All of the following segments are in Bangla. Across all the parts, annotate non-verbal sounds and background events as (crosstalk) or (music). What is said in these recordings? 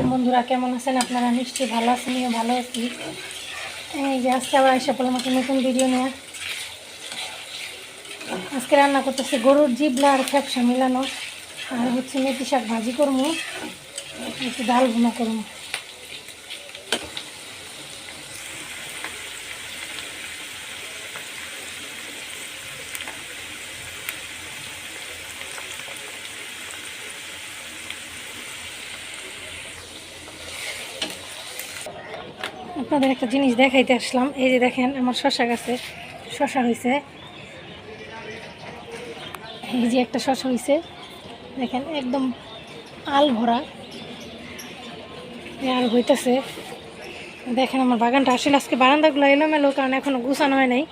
বন্ধুরা, কেমন আছেন আপনারা? নিশ্চয়ই ভালো আছেন ভালো আছি। এই যে আজকে আবার এসে পড়লাম একটা নতুন ভিডিও নিয়ে। আজকে রান্না করতেছি গরুর জিবলা আর ফ্যাপসা মিলানো। আর হচ্ছে মেথি শাক ভাজি করব, একটু ডাল ভুনা করব। আপনাদের একটা জিনিস দেখাইতে আসলাম। এই যে দেখেন, আমার শশা গাছে শশা হয়েছে এই যে একটা শশা হয়েছে দেখেন, একদম আল ভরা। আর হইতেছে। দেখেন, আমার বাগানটা আসলে আজকে বারান্দাগুলো এলোমেলো, কারণ এখনও গুছানো হয় নাই।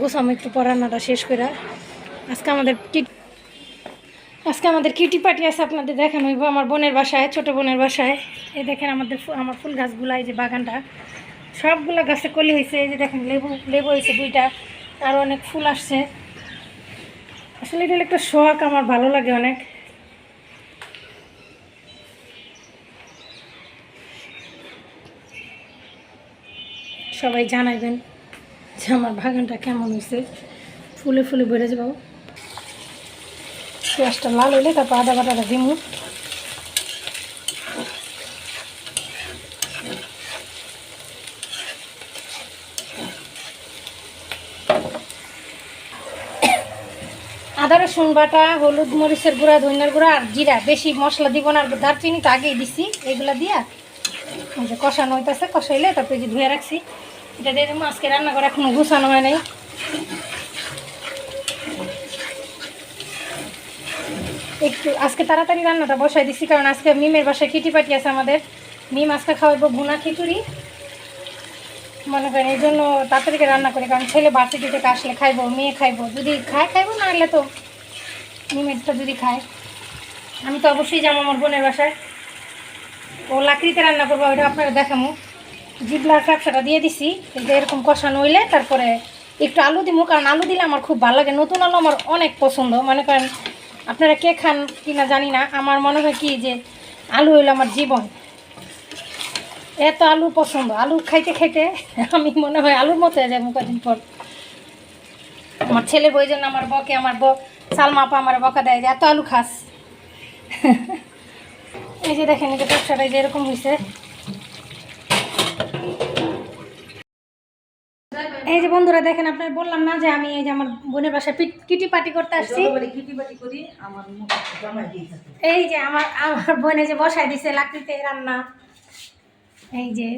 গুছানো একটু পর রান্নাটা শেষ করে আজকে আমাদের কিট আজকে আমাদের কিটি পার্টি আছে আপনাদের দেখানো হইব। আমার বোনের বাসায়, ছোট বোনের বাসায়। এই দেখেন, আমাদের আমার ফুল গাছগুলা, এই যে বাগানটা। সবগুলো গাছে কলি হয়েছে, এই যে দেখেন লেবু লেবু হয়েছে দুইটা আরও অনেক ফুল আসছে। আসলে এটা একটা শখ, আমার ভালো লাগে অনেক। সবাই জানাইবেন যে আমার বাগানটা কেমন হয়েছে। ফুলে ফুলে বেড়ে যাব। পেঁয়াজটা লাল হইলে তারপর আদা বাটাটা দিমু। আদা রসুন বাটা হলুদ মরিচের গুঁড়া ধনিয়ার গুঁড়া আর জিরা। বেশি মশলা দিব না, আর দারচিনি তো আগেই দিছি, এগুলা দিয়া। এই যে কষানো হইতেছে, কষাইলে তারপরে যে ধুয়ে রাখছি। এটা দিয়ে দেবো আজকে রান্না করে এখনও গুছানো হয় নাই। একটু, আজকে তাড়াতাড়ি রান্নাটা বসাই দিছি, কারণ আজকে মিমের বাসায় খিটি পাটি আছে আমাদের। মিম আজকে খাওয়াবো ভুনা খিচুড়ি। মনে করেন, এই জন্য তাড়াতাড়ি রান্না করি, কারণ ছেলে বার্ষিকী থেকে আসলে খাইবো, মেয়ে খাইবো। যদি খায়, খাইবো, না হলে তো মিমেরটা যদি খায়, আমি তো অবশ্যই যাব আমার বোনের বাসায়। ও লাকড়িতে রান্না করব, ওইটা আপনারা দেখামো। জিবলার ব্যবসাটা দিয়ে দিছি কিন্তু এরকম কষানো হইলে তারপরে একটু আলু দিব কারণ আলু দিলে আমার খুব ভালো লাগে। নতুন আলু আমার অনেক পছন্দ। মনে করেন, আপনারা কে খান কিনা জানি না। আমার মনে হয় কি যে আলু হইল আমার জীবন। এত আলু পছন্দ। আলু খাইতে খাইতে আমি মনে হয় আলুর মতো যাব কদিন পর। আমার ছেলে বই জন্য আমার বকে, আমার ব সালমা আপা আমার বকা দেয় যে এত আলু খাস। (laughs) এই যে দেখেন যে ব্যবসাটা যে এরকম হয়েছে এই যে বন্ধুরা দেখেন আপনার বললাম না যে আমি এই যে আমার বোনের বাসায় কিটি পার্টি করতে আসছি। এই যে আমার আমার বোনে যে বসাই দিছে লাকড়িতে রান্না। এই যে।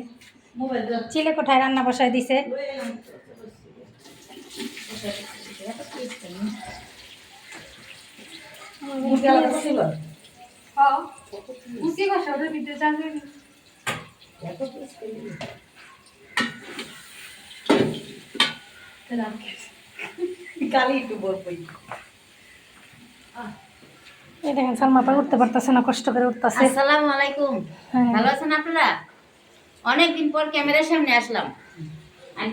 চিলে কোঠায় রান্না বসাই দিছে। দেখেন সালমা উঠতে পারতেছে না কষ্ট করে উঠতেছে। আসসালামু আলাইকুম। হ্যাঁ। ভালো আছেন আপনারা? অনেকদিন পর ক্যামেরার সামনে আসলাম। আমি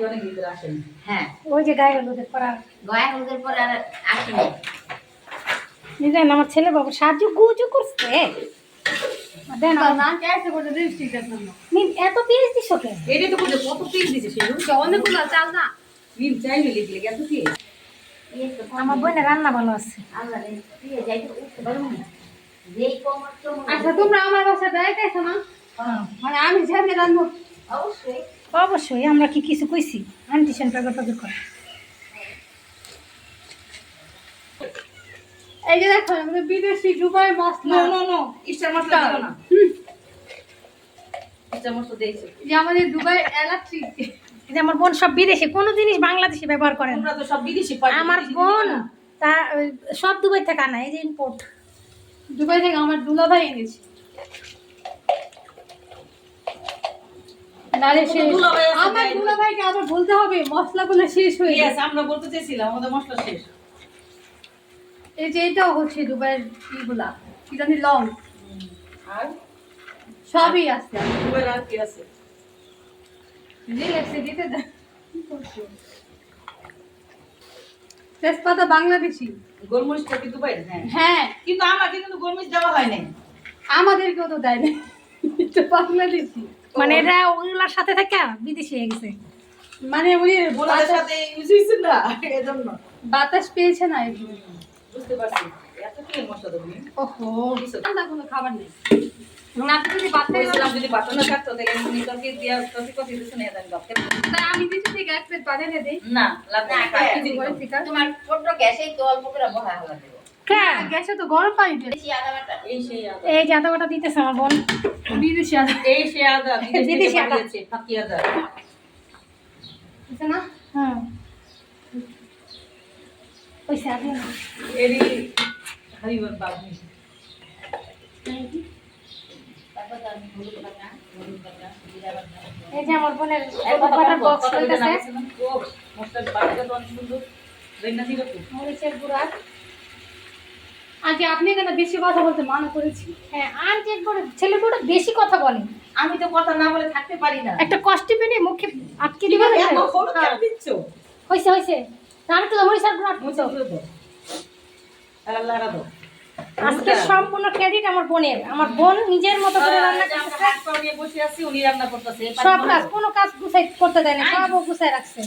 আসেনি। হ্যাঁ। ওই যে গায়ে হলুদের পরা। গয়া হলুদের পর আর আসিনি। বুঝলেন আমার ছেলে বাবু সাহায্য গুজু করছে? দেন এত দিস ওকে? তো কত পিস দিছে সেগুলো অনেকগুলো চাল না। মিম এত পিস আমার বোনের রান্না ভালো আছে। আচ্ছা তোমরা আমার বাসায় না? মানে আমি যেমনি রান্না অবশ্যই। অবশ্যই আমরা কি কিছু কইছি? আন্টি সেন্টার করে এই যে দেখো আমাদের বিদেশি দুবাই মশলা। নো নো নো ইস্টার মশলা দিও। না। ইস্টার মশলা দিয়েছে। যে আমাদের দুবাই এলাচি। যে আমার বোন সব বিদেশি কোনো জিনিস বাংলাদেশে ব্যবহার করে না। তো সব বিদেশি আমার বোন তা সব দুবাই থেকে আনা এই যে ইম্পোর্ট দুবাই থেকে আমার এনেছে। না? আবার বলতে হবে মশলাগুলো শেষ হয়ে গেছে। আমরা বলতে চাইছিলাম আমাদের মশলা শেষ। এই যে এটাও হচ্ছে দুবাইয়ের ইগুলা কি জানি লং। আর? সবই আছে। আর কি আছে? লেগছে দিতে তেজপাতা বাংলাদেশি। গোলমরিচটা কি দুবাই হ্যাঁ। হ্যাঁ। কিন্তু আমাকে কিন্তু গোলমরিচ দেওয়া হয় নাই। আমাদেরকেও তো দেয় না এটা বাংলাদেশি। মানে এরা ওগুলার সাথে থেকে বিদেশি হয়ে গেছে। মানে উনি সাথে ইউজ হয়েছে না? এজন্য। বাতাস পেয়েছে না এই বুঝতে পারছি। এত কি মশলা দেবো ওহো। ঠান্ডা কোনো খাবার নেই। আমি দিচ্ছি ঠিক এক প্লেট বানিয়ে দেই। না তোমার ছোট্ট গ্যাসেই তো অল্প করে বহা হওয়া দেবো। হ্যাঁ গ্যাসে তো গরম পানি এই সেই আদা। এই যে আদা বাটা দিতেছে আমার বোন। বিদেশি আদা। এই সেই আদা। বিদেশি আদা। ফাঁকি আদা। না? হুম। এই যে আমার বোনের বাটার বক্স হইতেছে তো অনেক সুন্দর। রান্না তো। মরিচের গুঁড়া। আগে আপনি কেন বেশি কথা বলতে মানা করেছি। হ্যাঁ আন্টি একবার ছেলে বড় বেশি কথা বলে। আমি তো কথা না বলে থাকতে পারি না। একটা কষ্টি পেনে মুখে আটকে দিবে না এত মুছে আল্লাহ রাখো। আজকে সম্পূর্ণ ক্রেডিট আমার বোনের। আমার বোন নিজের মতো করে রান্না করতেছে। বসে আছি উনি রান্না করতেছে। সব কাজ কোনো কাজ গুছাই করতে দেয় না সব গুছাই রাখছে।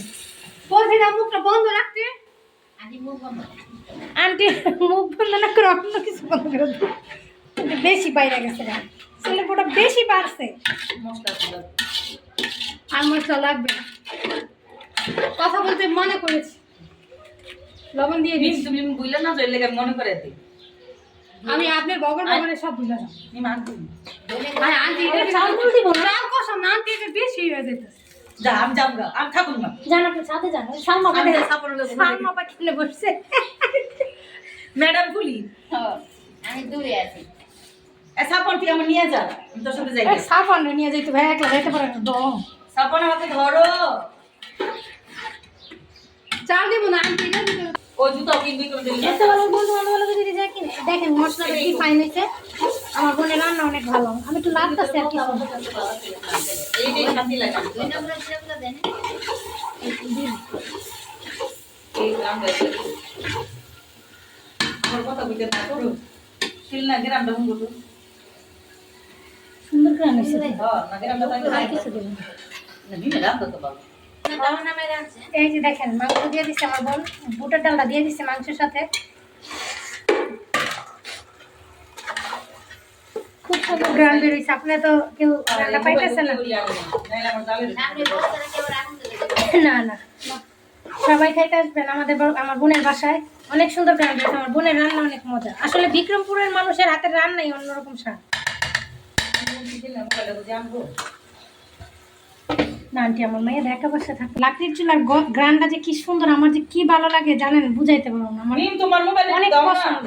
বলছি না মুখটা বন্ধ রাখতে। আজ মুখ বন্ধ আন্টি মুখ বন্ধ না করে অন্য কিছু বন্ধ করে বেশি বাইরে গেছে না ছেলে বড় বেশি বাড়ছে। আর মশলা লাগবে কথা বলতে মনে করেছি। লবণ দিয়ে দিচ্ছি তুমি বুঝলে না জয়ের লেগে মনে করে দিই আমি আপনার বগর বগরে সব বুঝলাম। মিম আনছি আর আন্টি এটা চাল তুল দিব না চাল কষাম না আন্টি এটা বেশি হয়ে যেতেছে যা আমি যাব গা, আমি থাকুন না জানা তো সাথে জানো সালমা আমি পাঠে বলে সালমা পাঠে কিনে বসছে ম্যাডাম বলি হ্যাঁ, আমি দূরে আছি। এ সাপন আমার নিয়ে যা। আমি তোর সাথে যাই। সাফান নিয়ে যাইতে ভাই একলা যাইতে পারে না। সাপন আমাকে ধরো। চাল দিব না হবে। ও জুতো কিনবি করে দিলি বন্ধু বান্ধব যদি যায় কিনে দেখেন মশলাটা কি ফাইন হয়েছে? আমার বোনের রান্না অনেক ভালো। আমি একটু লাগতেছে আর কিছু এই যে শান্তি লাগে। দুই নম্বরের জিরাগুলো দেন এই গ্রাম দেখে আমার কথা বুঝতে না করো শিল না সুন্দর করে হয়েছে। হ্যাঁ না গ্রামটা তাই আর কিছু দেবেন না ভিমে রাম তো বাবা এই যে দেখেন, মাংস দিয়ে দিচ্ছে আমার বোন। বুটের ডালটা দিয়ে দিচ্ছে মাংসের সাথে। খুব আপনি তো কেউ না। না। সবাই খাইতে আসবেন আমাদের আমার বোনের বাসায়। অনেক সুন্দর বেরোচ্ছে আমার বোনের রান্না অনেক মজা। আসলে বিক্রমপুরের মানুষের হাতের রান্নাই অন্যরকম স্বাদ। না আন্টি আমার মেয়ে দেখা বসে থাকে। লাকড়ির চুলার গ্রানটা যে কি সুন্দর আমার যে কি ভালো লাগে জানেন বুঝাইতে পারব না। আমার তোমার মোবাইল অনেক পছন্দ।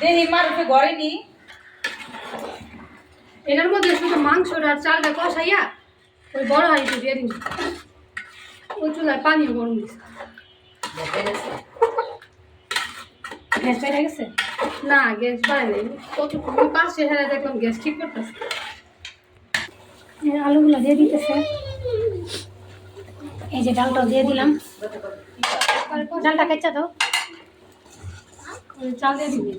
দেহি মারুফে ঘরে নি। এটার মধ্যে শুধু মাংসটা আর চালটা কষাইয়া ওই বড় হাঁড়িতে দিয়ে দিন ওই চুলায় পানিও গরম দিচ্ছে গ্যাস বেড়ে গেছে? না গ্যাস বাড়ে নেই। কতক্ষণ ওই পাশে হেরে দেখলাম গ্যাস ঠিক করতেছে। আলুগুলো দিয়ে দিতেছে। এই যে ডালটাও দিয়ে দিলাম। ডালটা কেচা তো? চাল দিয়ে দিবি?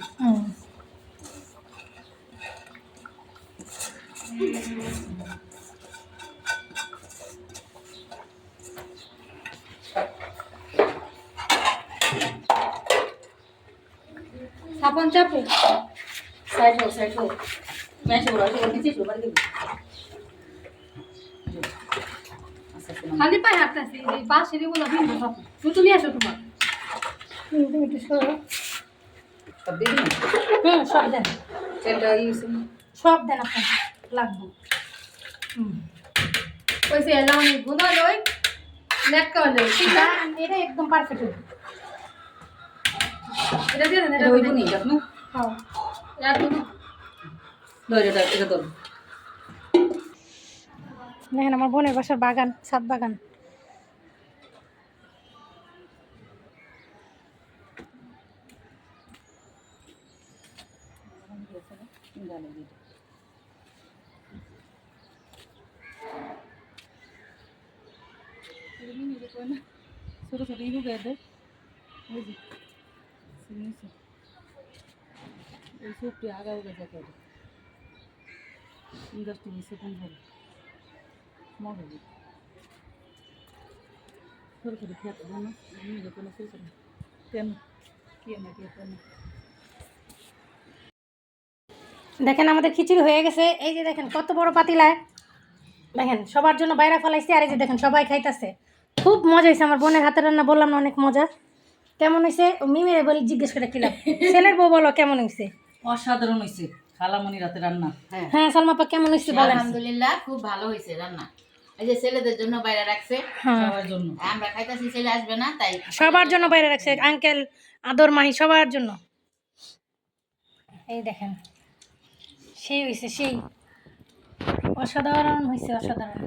ছাপন চাপো। সাইড হোক সাইড হোক ম্যাচ ওরা দিচ্ছিস ওরা দিবি। খালি পায়ে হাঁটতেছি এই পা সিঁড়ি গুলো ভিন্ন সব তুমি আসো তোমার। তুমি একটু সরো। সব দিন হুম সব দেন। সব দেন আপনার লাগবো। হুম। কইছে এলাম গুঁদো লই লেটকা লই। এটা একদম পারফেক্ট এটা দিয়ে দেন এটা ওই এটা হ্যাঁ। ধরো। দেখেন আমার বোনের বাসার বাগান, ছাদ বাগান। ছোট ছোট ইগু গেছে ওই যে নিচে ওই সুপটি আগাও গেছে হয়েছে কোন ভাবে মজা সরকারি খেত জানো আমি যখন সরকারি কেন কে না কে কেন দেখেন আমাদের খিচুড়ি হয়ে গেছে। এই যে দেখেন কত বড় পাতিলায়। দেখেন সবার জন্য বাইরে ফলাইছি আর এই যে দেখেন সবাই খাইতেছে। খুব মজা হয়েছে আমার বোনের হাতের রান্না বললাম না অনেক মজা। কেমন হয়েছে মিমের বলি জিজ্ঞেস করে কিলাম ছেলের বউ বলো কেমন হয়েছে অসাধারণ হয়েছে খালামণি রাতে রান্না। হ্যাঁ। হ্যাঁ সালমাপা কেমন হয়েছে বলেন। আলহামদুলিল্লাহ খুব ভালো হয়েছে রান্না। এই যে ছেলেদের জন্য বাইরে রাখছে হ্যাঁ। সবার জন্য। আমরা খাইতেছি ছেলে আসবে না তাই সবার জন্য বাইরে রাখছে। আঙ্কেল আদর মাহি সবার জন্য। এই দেখেন সেই হয়েছে সেই। অসাধারণ হয়েছে অসাধারণ।